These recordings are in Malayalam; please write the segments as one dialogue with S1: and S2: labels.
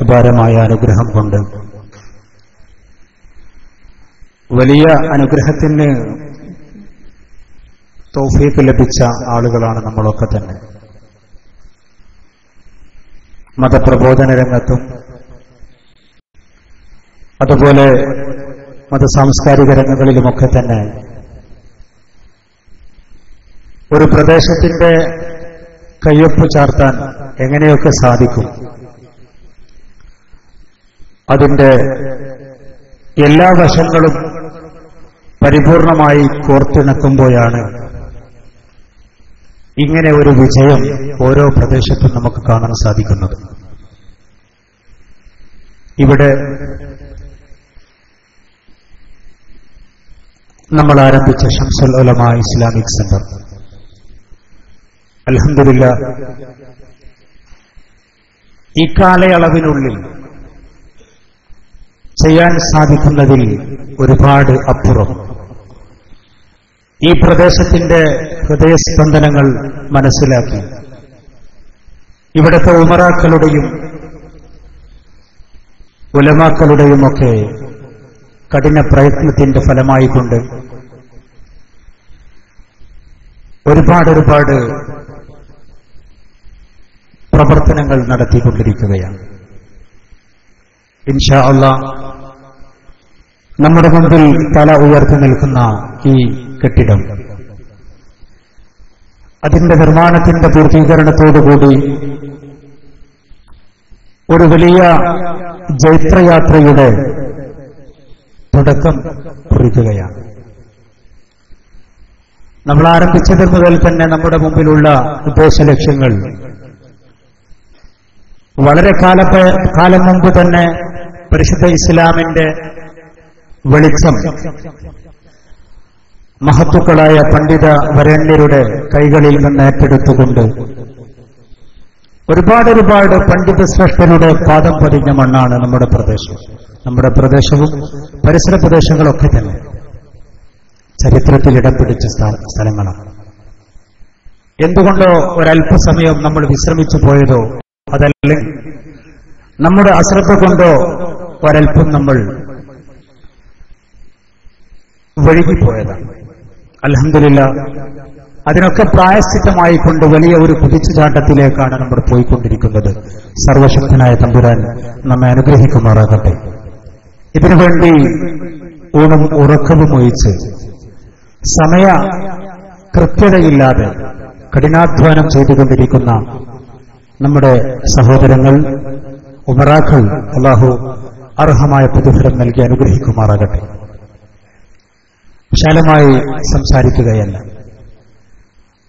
S1: അപാരമായ അനുഗ്രഹം കൊണ്ട്. വലിയ അനുഗ്രഹത്തിന് തൗഫീഖ് ലഭിച്ച ആളുകളാണ് നമ്മളൊക്കെ തന്നെ. മതപ്രബോധന രംഗത്തും അതുപോലെ മതസാംസ്കാരിക രംഗങ്ങളിലുമൊക്കെ തന്നെ ഒരു പ്രദേശത്തിന്റെ കയ്യൊപ്പ് ചാർത്താൻ എങ്ങനെയൊക്കെ സാധിക്കും? അതിന്റെ എല്ലാ വശങ്ങളും പരിപൂർണമായി കോർത്തിണക്കുമ്പോഴാണ് ഇങ്ങനെ ഒരു വിജയം ഓരോ പ്രദേശത്തും നമുക്ക് കാണാൻ സാധിക്കുന്നത്. ഇവിടെ നമ്മൾ ആരംഭിച്ച ഷംസുൽ ഉലമ ഇസ്ലാമിക് സെന്റർ. അലഹമില്ല ഈ കാലയളവിനുള്ളിൽ ചെയ്യാൻ സാധിക്കുന്നതിൽ ഒരുപാട് അപ്പുറം. ഈ പ്രദേശത്തിന്റെ ഹൃദയസ്പന്ദനങ്ങൾ മനസ്സിലാക്കി. ഇവിടുത്തെ ഉമറാക്കളുടെയും ഉലമാക്കളുടെയും ഒക്കെ കഠിന പ്രയത്നത്തിന്റെ ഫലമായിക്കൊണ്ട് ഒരുപാട് ഒരുപാട് പ്രവർത്തനങ്ങൾ നടത്തിക്കൊണ്ടിരിക്കുകയാണ്. ഇൻഷാ അള്ളാ നമ്മുടെ മുമ്പിൽ തല ഉയർത്തി നിൽക്കുന്ന ഈ കെട്ടിടം. അതിന്റെ നിർമ്മാണത്തിന്റെ പൂർത്തീകരണത്തോടുകൂടി ഒരു വലിയ ജൈത്രയാത്രയുടെ തുടക്കം കുറിക്കുകയാണ്. നമ്മൾ ആരംഭിച്ചത് മുതൽ തന്നെ നമ്മുടെ മുമ്പിലുള്ള ഉദ്ദേശ ലക്ഷ്യങ്ങൾ വളരെ കാലത്തെ കാലം മുമ്പ് തന്നെ പരിശുദ്ധ ഇസ്ലാമിന്റെ വെളിച്ചം. മഹത്തുക്കളായ പണ്ഡിത വരണ്യരുടെ കൈകളിൽ നിന്ന് ഏറ്റെടുത്തുകൊണ്ട് ഒരുപാട് ഒരുപാട് പണ്ഡിത ശ്രേഷ്ഠരുടെ പാദം പതിഞ്ഞ മണ്ണാണ് നമ്മുടെ പ്രദേശം. നമ്മുടെ പ്രദേശവും പരിസര പ്രദേശങ്ങളൊക്കെ തന്നെ ചരിത്രത്തിൽ ഇടം പിടിച്ച സ്ഥലങ്ങളാണ്. എന്തുകൊണ്ടോ ഒരല്പസമയം നമ്മൾ വിശ്രമിച്ചു പോയതോ? അതല്ലെങ്കിൽ നമ്മുടെ അശ്രദ്ധ കൊണ്ടോ ഒരൽപ്പം നമ്മൾ വഴുകിപ്പോയതാണ് അലഹമില്ല അതിനൊക്കെ പ്രായശ്ചിത്തമായി കൊണ്ട് വലിയ ഒരു കുതിച്ചുചാട്ടത്തിലേക്കാണ് നമ്മൾ പോയിക്കൊണ്ടിരിക്കുന്നത്. സർവശക്തനായ തമ്പുരാൻ നമ്മെ അനുഗ്രഹിക്കുമാറാകട്ടെ. ഇതിനുവേണ്ടി ഊണും ഉറക്കവും ഒഴിച്ച് സമയ കൃത്യതയില്ലാതെ കഠിനാധ്വാനം ചെയ്തുകൊണ്ടിരിക്കുന്ന നമ്മുടെ സഹോദരങ്ങൾ ഉമറാഖൽ അള്ളാഹു അർഹമായ പ്രതിഫലം നൽകി അനുഗ്രഹിക്കുമാറാകട്ടെ. വിശാലമായി സംസാരിക്കുകയല്ല.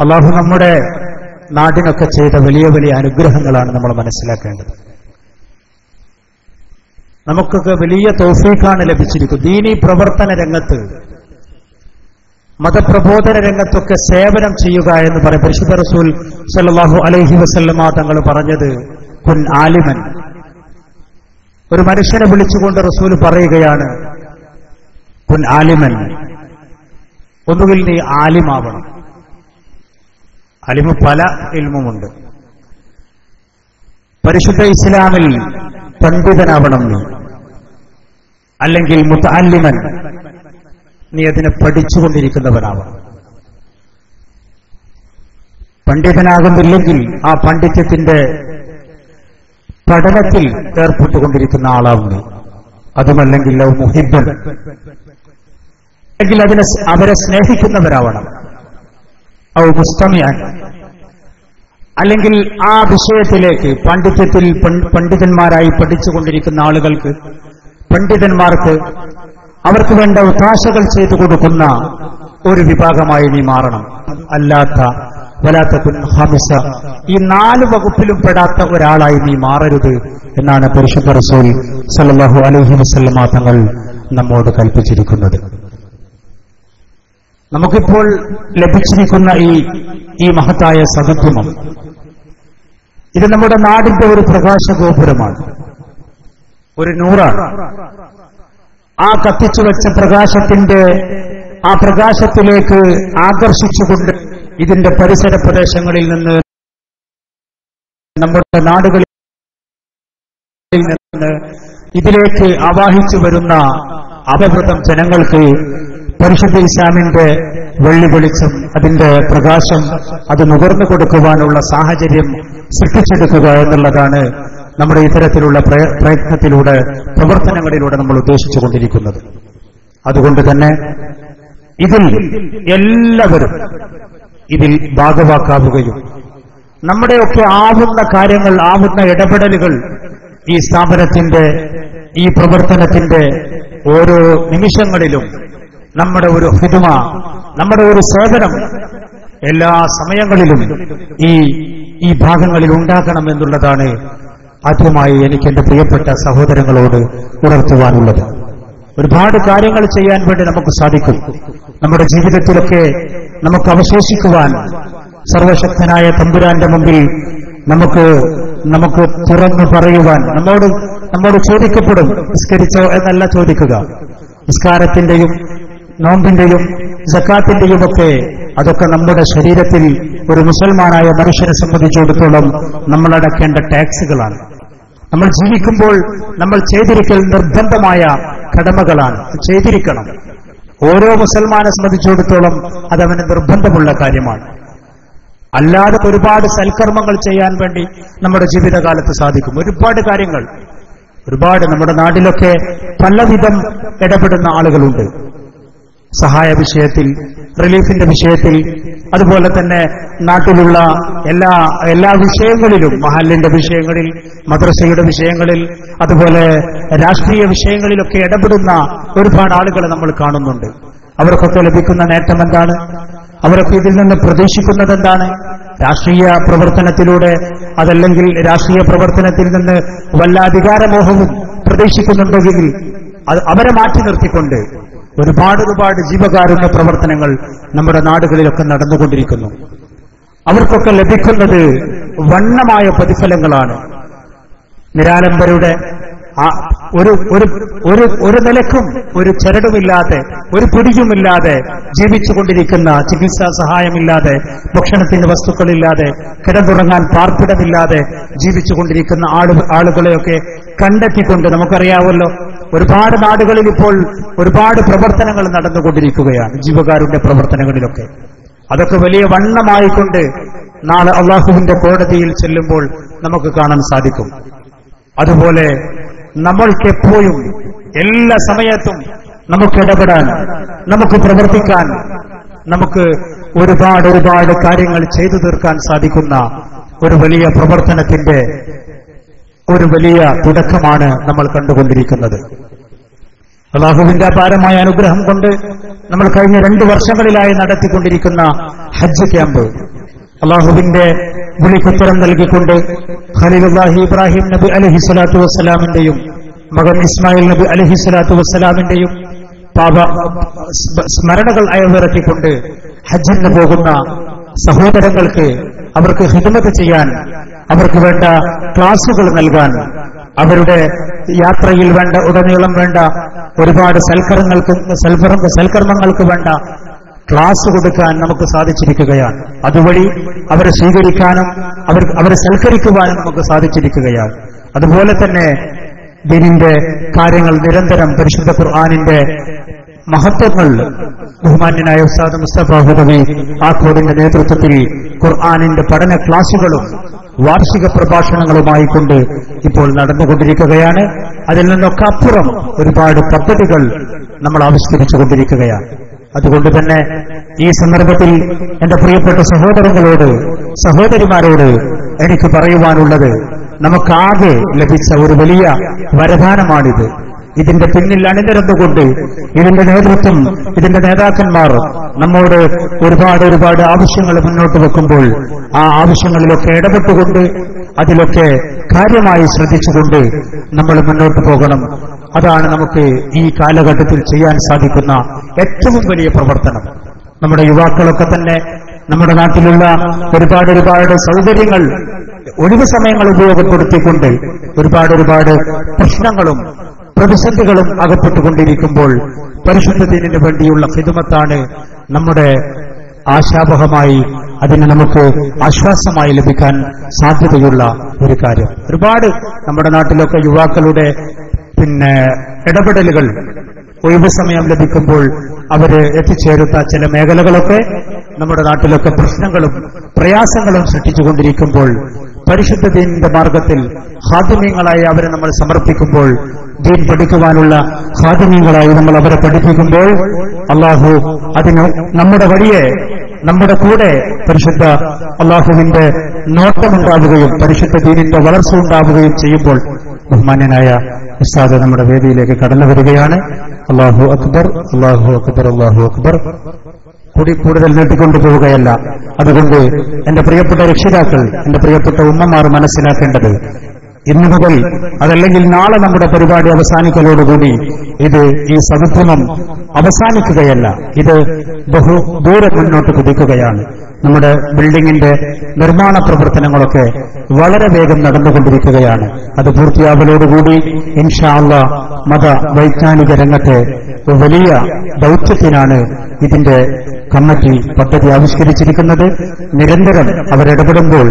S1: അള്ളാഹു നമ്മുടെ നാടിനൊക്കെ ചെയ്ത വലിയ വലിയ അനുഗ്രഹങ്ങളാണ് നമ്മൾ മനസ്സിലാക്കേണ്ടത്. നമുക്കൊക്കെ വലിയ തോഫീക്കാണ് ലഭിച്ചിരിക്കുന്നത്. ദീനി പ്രവർത്തന രംഗത്ത് മതപ്രബോധന രംഗത്തൊക്കെ സേവനം ചെയ്യുക എന്ന് പറയും. പരിശുദ്ധ റസൂൽ സല്ലാഹു അലൈഹി വസല്ലമ തങ്ങൾ പറഞ്ഞത് കുൻ ആലിമൻ. ഒരു മനുഷ്യനെ വിളിച്ചുകൊണ്ട് റസൂൽ പറയുകയാണ് കുൻ ആലിമൻ. ഒന്നുകിൽ നീ ആലിമാവണം. അലിമ് പല ഇൽമുമുണ്ട്. പരിശുദ്ധ ഇസ്ലാമിൽ പണ്ഡിതനാവണം നീ. അല്ലെങ്കിൽ മുത്തല്ലിമൻ നീ അതിനെ പഠിച്ചുകൊണ്ടിരിക്കുന്നവനാവണം. പണ്ഡിതനാകുന്നില്ലെങ്കിൽ ആ പണ്ഡിത്യത്തിന്റെ പഠനത്തിൽ ഏർപ്പെട്ടുകൊണ്ടിരിക്കുന്ന ആളാവുന്നു അതുമല്ലെങ്കിൽ ലവ് മുഹിബൻ അല്ലെങ്കിൽ അതിനെ അവരെ സ്നേഹിക്കുന്നവരാവണം. ഔ പുസ്തമിയാൻ അല്ലെങ്കിൽ ആ വിഷയത്തിലേക്ക് പാണ്ഡിത്യത്തിൽ പണ്ഡിതന്മാരായി പഠിച്ചുകൊണ്ടിരിക്കുന്ന ആളുകൾക്ക് പണ്ഡിതന്മാർക്ക് അവർക്ക് വേണ്ട ഉത്താശകൾ ചെയ്തു കൊടുക്കുന്ന ഒരു വിഭാഗമായി നീ മാറണം. അല്ലാത്ത വലാത്ത ഹമിസ ഈ നാല് വകുപ്പിലും പെടാത്ത ഒരാളായി നീ മാറരുത് എന്നാണ് പരിശുദ്ധ റസൂൽ സല്ലാഹു അലഹി വസ്ലമാ തങ്ങൾ നമ്മോട് കൽപ്പിച്ചിരിക്കുന്നത്. നമുക്കിപ്പോൾ ലഭിച്ചിരിക്കുന്ന ഈ ഈ മഹത്തായ സദത്വമം ഇത് നമ്മുടെ നാടിന്റെ ഒരു പ്രകാശ ഗോപുരമാണ് ഒരു നൂറാണ്. ആ കത്തിച്ചു വെച്ച പ്രകാശത്തിന്റെ ആ പ്രകാശത്തിലേക്ക് ആകർഷിച്ചുകൊണ്ട് ഇതിന്റെ പരിസര പ്രദേശങ്ങളിൽ നിന്ന് നമ്മുടെ നാടുകളിൽ നിന്ന് ഇതിലേക്ക് ആവാഹിച്ചു വരുന്ന അപവൃതം ജനങ്ങൾക്ക് പരിശുദ്ധ ഇസ്ലാമിന്റെ വെള്ളി വെളിച്ചം അതിന്റെ പ്രകാശം അത് നുകർന്നു കൊടുക്കുവാനുള്ള സാഹചര്യം സൃഷ്ടിച്ചെടുക്കുക എന്നുള്ളതാണ് നമ്മുടെ ഇത്തരത്തിലുള്ള പ്രയ- പ്രയത്നത്തിലൂടെ പ്രവർത്തനങ്ങളിലൂടെ നമ്മൾ ഉദ്ദേശിച്ചുകൊണ്ടിരിക്കുന്നത് അതുകൊണ്ട് തന്നെ ഇതിൽ എല്ലാവരും ഇതിൽ ഭാഗവാക്കാവുകയും നമ്മുടെയൊക്കെ ആവുന്ന കാര്യങ്ങൾ ആവുന്ന ഇടപെടലുകൾ ഈ സ്ഥാപനത്തിന്റെ ഈ പ്രവർത്തനത്തിന്റെ ഓരോ നിമിഷങ്ങളിലും നമ്മുടെ ഒരു ഹിതുമ നമ്മുടെ ഒരു സേവനം എല്ലാ സമയങ്ങളിലും ഈ ഈ ഭാഗങ്ങളിൽ ഉണ്ടാക്കണം എന്നുള്ളതാണ് ആദ്യമായി എനിക്ക് എന്റെ പ്രിയപ്പെട്ട സഹോദരങ്ങളോട് ഉണർത്തുവാനുള്ളത്. ഒരുപാട് കാര്യങ്ങൾ ചെയ്യാൻ വേണ്ടി നമുക്ക് സാധിക്കും. നമ്മുടെ ജീവിതത്തിലൊക്കെ നമുക്ക് അവശേഷിക്കുവാൻ സർവശക്തനായ തമ്പുരാന്റെ മുമ്പിൽ നമുക്ക് നമുക്ക് തുറന്നു പറയുവാൻ നമ്മോട് നമ്മോട് ചോദിക്കപ്പെടും നിസ്കരിച്ചോ എന്നല്ല ചോദിക്കുക. നിസ്കാരത്തിന്റെയും നോമ്പിന്റെയും ജക്കാത്തിന്റെയും ഒക്കെ അതൊക്കെ നമ്മുടെ ശരീരത്തിൽ ഒരു മുസൽമാനായ മനുഷ്യനെ സംബന്ധിച്ചിടത്തോളം നമ്മൾ അടക്കേണ്ട ടാക്സുകളാണ്. നമ്മൾ ജീവിക്കുമ്പോൾ നമ്മൾ ചെയ്തിരിക്കൽ നിർബന്ധമായ കടമകളാണ്. ചെയ്തിരിക്കണം. ഓരോ മുസൽമാനെ സംബന്ധിച്ചിടത്തോളം അതവന് നിർബന്ധമുള്ള കാര്യമാണ്. അല്ലാതെ ഒരുപാട് സൽക്കർമ്മങ്ങൾ ചെയ്യാൻ വേണ്ടി നമ്മുടെ ജീവിതകാലത്ത് സാധിക്കും. ഒരുപാട് കാര്യങ്ങൾ. ഒരുപാട് നമ്മുടെ നാട്ടിലൊക്കെ പലവിധം ഇടപെടുന്ന ആളുകളുണ്ട്. സഹായ വിഷയത്തിൽ റിലീഫിന്റെ വിഷയത്തിൽ അതുപോലെ തന്നെ നാട്ടിലുള്ള എല്ലാ എല്ലാ വിഷയങ്ങളിലും മഹലിന്റെ വിഷയങ്ങളിൽ മദ്രസയുടെ വിഷയങ്ങളിൽ അതുപോലെ രാഷ്ട്രീയ വിഷയങ്ങളിലൊക്കെ ഇടപെടുന്ന ഒരുപാട് ആളുകളെ നമ്മൾ കാണുന്നുണ്ട്. അവർക്കൊക്കെ ലഭിക്കുന്ന നേട്ടം എന്താണ്? അവരൊക്കെ ഇതിൽ നിന്ന് പ്രതീക്ഷിക്കുന്നത് എന്താണ്? രാഷ്ട്രീയ പ്രവർത്തനത്തിലൂടെ അതല്ലെങ്കിൽ രാഷ്ട്രീയ പ്രവർത്തനത്തിൽ നിന്ന് വല്ല അധികാരമോഹവും പ്രതീക്ഷിക്കുന്നുണ്ടെങ്കിൽ അവരെ മാറ്റി നിർത്തിക്കൊണ്ട് ഒരുപാട് ഒരുപാട് ജീവകാരുണ്യ പ്രവർത്തനങ്ങൾ നമ്മുടെ നാടുകളിലൊക്കെ നടന്നുകൊണ്ടിരിക്കുന്നു. അവർക്കൊക്കെ ലഭിക്കുന്നത് വണ്ണമായ പ്രതിഫലങ്ങളാണ്. നിരാലംബരുടെ ഒരു ഒരു ഒരു ഒരു നിലക്കും ഒരു ചരടുമില്ലാതെ ഒരു പിടിയുമില്ലാതെ ജീവിച്ചുകൊണ്ടിരിക്കുന്ന ചികിത്സാ സഹായമില്ലാതെ ഭക്ഷണത്തിന്റെ വസ്തുക്കളില്ലാതെ കിടന്നുറങ്ങാൻ പാർപ്പിടമില്ലാതെ ജീവിച്ചുകൊണ്ടിരിക്കുന്ന ആളു ആളുകളെയൊക്കെ കണ്ടെത്തിക്കൊണ്ട് നമുക്കറിയാമല്ലോ ഒരുപാട് നാടുകളിൽ ഇപ്പോൾ ഒരുപാട് പ്രവർത്തനങ്ങൾ നടന്നുകൊണ്ടിരിക്കുകയാണ് ജീവകാരുടെ പ്രവർത്തനങ്ങളിലൊക്കെ. അതൊക്കെ വലിയ വണ്ണമായിക്കൊണ്ട് നാളെ അള്ളാഹുവിന്റെ കോടതിയിൽ ചെല്ലുമ്പോൾ നമുക്ക് കാണാൻ സാധിക്കും. അതുപോലെ നമ്മൾക്കെപ്പോഴും എല്ലാ സമയത്തും നമുക്ക് ഇടപെടാൻ നമുക്ക് പ്രവർത്തിക്കാൻ നമുക്ക് ഒരുപാട് ഒരുപാട് കാര്യങ്ങൾ ചെയ്തു തീർക്കാൻ സാധിക്കുന്ന ഒരു വലിയ പ്രവർത്തനത്തിന്റെ ഒരു വലിയ തുടക്കമാണ് നമ്മൾ കണ്ടുകൊണ്ടിരിക്കുന്നത്. അള്ളാഹുവിന്റെ അപാരമായ അനുഗ്രഹം കൊണ്ട് നമ്മൾ കഴിഞ്ഞ രണ്ട് വർഷങ്ങളിലായി നടത്തിക്കൊണ്ടിരിക്കുന്ന ഹജ്ജ് ക്യാമ്പ്. അള്ളാഹുവിന്റെ വിളിക്കുത്തരം നൽകിക്കൊണ്ട് ഖലീലുല്ലാഹി ഇബ്രാഹിം നബി അലഹി സ്വലാത്തു വസ്സലാമിന്റെയും മകൻ ഇസ്മായിൽ നബി അലഹി സ്വലാത്തു വസ്സലാമിന്റെയും പാപ സ്മരണകൾ അയവിറക്കിക്കൊണ്ട് ഹജ്ജിന് പോകുന്ന സഹോദരങ്ങൾക്ക് അവർക്ക് ഹിദമത്ത് ചെയ്യാൻ അവർക്ക് വേണ്ട ക്ലാസുകൾ നൽകാൻ അവരുടെ യാത്രയിൽ വേണ്ട ഉടനീളം വേണ്ട ഒരുപാട് സൽക്കരങ്ങൾക്കും സൽക്കർമ്മ സൽക്കർമ്മങ്ങൾക്ക് വേണ്ട ക്ലാസ് കൊടുക്കാൻ നമുക്ക് സാധിച്ചിരിക്കുകയാണ്. അതുവഴി അവരെ സ്വീകരിക്കാനും അവർ അവരെ സൽക്കരിക്കുവാനും നമുക്ക് സാധിച്ചിരിക്കുകയാണ്. അതുപോലെ തന്നെ ദിനിന്റെ കാര്യങ്ങൾ നിരന്തരം പരിശുദ്ധ ഖുർആാനിന്റെ മഹത്വങ്ങൾ. ബഹുമാന്യനായ ഉസ്താദ് മുസ്തഫ ഹുദവി കോടിന്റെ നേതൃത്വത്തിൽ ഖുർആാനിന്റെ പഠന ക്ലാസുകളും വാർഷിക പ്രഭാഷണങ്ങളുമായി കൊണ്ട് ഇപ്പോൾ നടന്നുകൊണ്ടിരിക്കുകയാണ്. അതിൽ നിന്നൊക്കെ അപ്പുറം ഒരുപാട് പദ്ധതികൾ നമ്മൾ ആവിഷ്കരിച്ചുകൊണ്ടിരിക്കുകയാണ് അതുകൊണ്ട് തന്നെ ഈ സന്ദർഭത്തിൽ എന്റെ പ്രിയപ്പെട്ട സഹോദരങ്ങളോട് സഹോദരിമാരോട് എനിക്ക് പറയുവാനുള്ളത് നമുക്കാകെ ലഭിച്ച ഒരു വലിയ വരദാനമാണിത്. ഇതിന്റെ പിന്നിൽ അണിനിരന്നുകൊണ്ട് ഇതിന്റെ നേതൃത്വം ഇതിന്റെ നേതാക്കന്മാർ നമ്മോട് ഒരുപാട് ഒരുപാട് ആവശ്യങ്ങൾ മുന്നോട്ട് വെക്കുമ്പോൾ ആ ആവശ്യങ്ങളിലൊക്കെ ഇടപെട്ടുകൊണ്ട് അതിലൊക്കെ കാര്യമായി ശ്രദ്ധിച്ചുകൊണ്ട് നമ്മൾ മുന്നോട്ട് പോകണം. അതാണ് നമുക്ക് ഈ കാലഘട്ടത്തിൽ ചെയ്യാൻ സാധിക്കുന്ന ഏറ്റവും വലിയ പ്രവർത്തനം. നമ്മുടെ യുവാക്കളൊക്കെ തന്നെ നമ്മുടെ നാട്ടിലുള്ള ഒരുപാട് ഒരുപാട് സൗകര്യങ്ങൾ ഒഴിവ് സമയങ്ങൾ ഉപയോഗപ്പെടുത്തിക്കൊണ്ട് ഒരുപാട് ഒരുപാട് പ്രശ്നങ്ങളും പ്രതിസന്ധികളും അകപ്പെട്ടുകൊണ്ടിരിക്കുമ്പോൾ പരിശുദ്ധ ദീനിന് വേണ്ടിയുള്ള ഹിതുമത്താണ് നമ്മുടെ ആശാവഹമായി അതിന് നമുക്ക് ആശ്വാസമായി ലഭിക്കാൻ സാധ്യതയുള്ള ഒരു കാര്യം. ഒരുപാട് നമ്മുടെ നാട്ടിലൊക്കെ യുവാക്കളുടെ പിന്നെ ഇടപെടലുകൾ ഒഴിവ് സമയം ലഭിക്കുമ്പോൾ അവർ എത്തിച്ചേരുന്ന ചില മേഖലകളൊക്കെ നമ്മുടെ നാട്ടിലൊക്കെ പ്രശ്നങ്ങളും പ്രയാസങ്ങളും സൃഷ്ടിച്ചുകൊണ്ടിരിക്കുമ്പോൾ പരിശുദ്ധ ദീനിന്റെ മാർഗത്തിൽ ഹാദിമ്യങ്ങളായി അവരെ നമ്മൾ സമർപ്പിക്കുമ്പോൾ ദീൻ പഠിക്കുവാനുള്ള ഹാദിമ്യങ്ങളായി നമ്മൾ അവരെ പഠിപ്പിക്കുമ്പോൾ അള്ളാഹു അതിന് നമ്മുടെ വഴിയെ നമ്മുടെ കൂടെ പരിശുദ്ധ അള്ളാഹുവിന്റെ നോട്ടമുണ്ടാവുകയും പരിശുദ്ധ ദീനിന്റെ വളർച്ച ഉണ്ടാവുകയും ചെയ്യുമ്പോൾ ബഹുമാന്യനായ ഉസ്താദ് നമ്മുടെ വേദിയിലേക്ക് കടന്നു വരികയാണ്. അള്ളാഹു അക്ബർ അള്ളാഹു അക്ബർ അള്ളാഹു അക്ബർ. കൂടി കൂടുതൽ നീട്ടിക്കൊണ്ടു പോവുകയല്ല. അതുകൊണ്ട് എന്റെ പ്രിയപ്പെട്ട രക്ഷിതാക്കൾ എന്റെ പ്രിയപ്പെട്ട ഉമ്മമാർ മനസ്സിലാക്കേണ്ടത് ഇന്നു മുതൽ അതല്ലെങ്കിൽ നാളെ നമ്മുടെ പരിപാടി അവസാനിക്കലോടുകൂടി ഇത് ഈ സമുദ്രമം അവസാനിക്കുകയല്ല. ഇത് ബഹു ദൂരെ മുന്നോട്ട് കുതിക്കുകയാണ്. നമ്മുടെ ബിൽഡിങ്ങിന്റെ നിർമ്മാണ പ്രവർത്തനങ്ങളൊക്കെ വളരെ വേഗം നടന്നുകൊണ്ടിരിക്കുകയാണ്. അത് പൂർത്തിയാവലോടുകൂടി ഇൻഷാ അള്ള മത വൈജ്ഞാനിക രംഗത്തെ വലിയ ദൗത്യത്തിനാണ് ഇതിന്റെ കമ്മിറ്റി പദ്ധതി ആവിഷ്കരിച്ചിരിക്കുന്നത്. നിരന്തരം അവരിടപെടുമ്പോൾ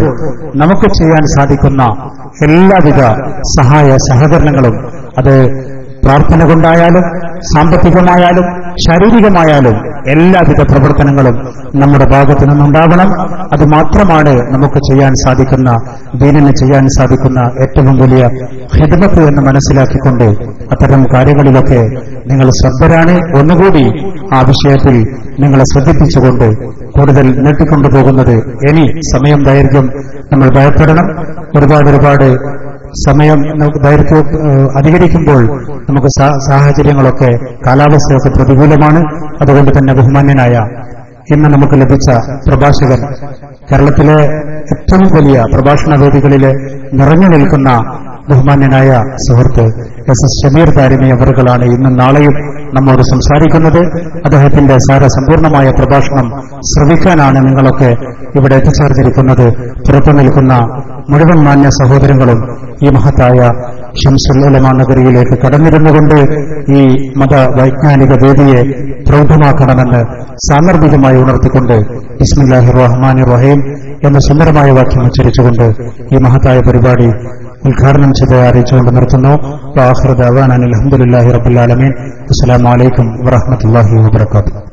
S1: നമുക്ക് ചെയ്യാൻ സാധിക്കുന്ന എല്ലാവിധ സഹായ സഹകരണങ്ങളും അത് പ്രാർത്ഥന കൊണ്ടായാലും സാമ്പത്തികമായാലും ശാരീരികമായാലും എല്ലാവിധ പ്രവർത്തനങ്ങളും നമ്മുടെ ഭാഗത്തു നിന്നുണ്ടാവണം. അത് മാത്രമാണ് നമുക്ക് ചെയ്യാൻ സാധിക്കുന്ന ദീനിന് ചെയ്യാൻ സാധിക്കുന്ന ഏറ്റവും വലിയ ഹിദമത്ത് എന്ന് മനസ്സിലാക്കിക്കൊണ്ട് അത്തരം കാര്യങ്ങളിലൊക്കെ നിങ്ങൾ ശ്രദ്ധരാണ് ഒന്നുകൂടി ആ വിഷയത്തിൽ നിങ്ങളെ ശ്രദ്ധിപ്പിച്ചുകൊണ്ട് കൂടുതൽ നീട്ടിക്കൊണ്ടുപോകുന്നത് ഇനി സമയം ദൈർഘ്യം നമ്മൾ ഭയപ്പെടണം. ഒരുപാട് ഒരുപാട് സമയം നമുക്ക് ദൈർഘ്യം അധികരിക്കുമ്പോൾ നമുക്ക് സാഹചര്യങ്ങളൊക്കെ കാലാവസ്ഥയൊക്കെ പ്രതികൂലമാണ്. അതുകൊണ്ട് തന്നെ ബഹുമാന്യനായ ഇന്ന് നമുക്ക് ലഭിച്ച പ്രഭാഷകൻ കേരളത്തിലെ ഏറ്റവും വലിയ പ്രഭാഷണ വേദികളിൽ നിറഞ്ഞു നിൽക്കുന്ന ബഹുമാന്യനായ സുഹൃത്ത് എസ് എസ് ഷമീർ താരിമി അവറുകളാണ് ഇന്നും നാളെയും നമ്മോട് സംസാരിക്കുന്നത്. അദ്ദേഹത്തിന്റെ സാരസമ്പൂർണമായ പ്രഭാഷണം ശ്രവിക്കാനാണ് നിങ്ങളൊക്കെ ഇവിടെ എത്തിച്ചേർന്നിരിക്കുന്നത്. പുറത്തു നിൽക്കുന്ന മുഴുവൻ മാന്യ സഹോദരങ്ങളും ഈ മഹത്തായ ഷംസുൽ ഉലമ നഗരിയിലേക്ക് കടന്നിരുന്നുകൊണ്ട് ഈ മതവൈജ്ഞാനിക വേദിയെ പ്രൗഢമാക്കണമെന്ന് സാന്ദർഭികമായി ഉണർത്തിക്കൊണ്ട് ബിസ്മില്ലാഹി റഹ്മാൻ റഹീം എന്ന സുന്ദരമായ വാക്യം ഉച്ചരിച്ചുകൊണ്ട് ഈ മഹത്തായ പരിപാടി ഉദ്ഘാടനം ചെയ്ത് അറിയിച്ചുകൊണ്ട് നിർത്തുന്നു. വാഹൃദ് അവാൻ അലഹമുല്ലാഹി റബുല്ലാലമീൻ അസ്സലാമലൈക്കും വറഹമത്തല്ലാഹി വാബർക്കാത്തു